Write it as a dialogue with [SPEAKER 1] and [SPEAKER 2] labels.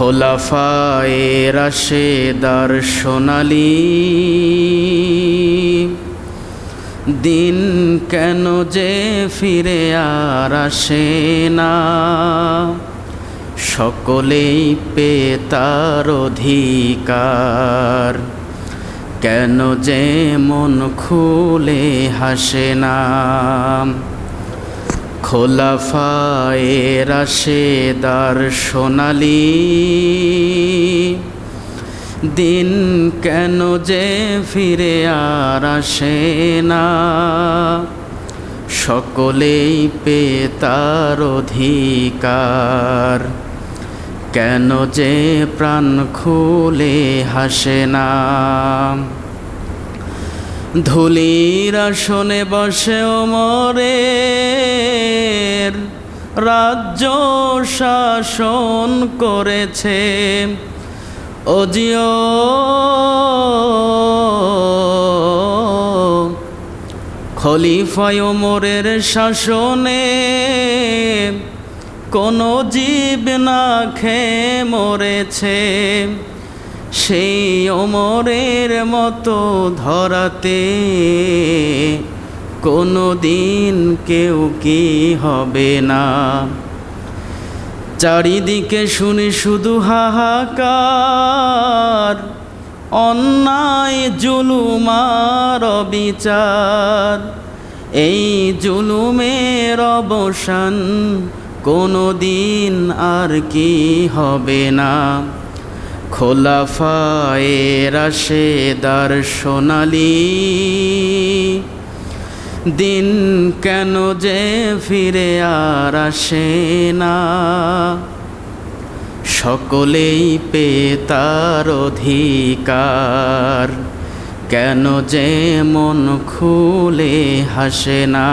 [SPEAKER 1] খোলাফায়ে রাশেদার সোনালি, দিন কেন যে ফিরে আর আসে না? সকলেই পে তার অধিকার, কেন যে মন খুলে হাসে না? খোলাফায়ে রাশেদার সোনালি, দিন কেন যে ফিরে আর আসে না? সকলেই পে তার অধিকার, কেন যে প্রাণ খুলে হাসে না? ধুলির আসনে বসে ওমরের রাজ্য শাসন করেছে। অজিও খলিফায় ওমরের শাসনে কোনো জীব না খেয়ে মরেছে। সেই ওমরের মতো ধরাতে কোনো দিন কেউ কি হবে না। চারিদিকে শুনি শুধু হাহাকার, অন্যায় জুলুমার বিচার এই জুলুমের অবসান কোনো দিন আর কি হবে না। খোলাফায়ে রাশেদার সোনালি, দিন কেন যে ফিরে আর আসে না? সকলেই পে তার অধিকার, কেন যে মন খুলে হাসে না?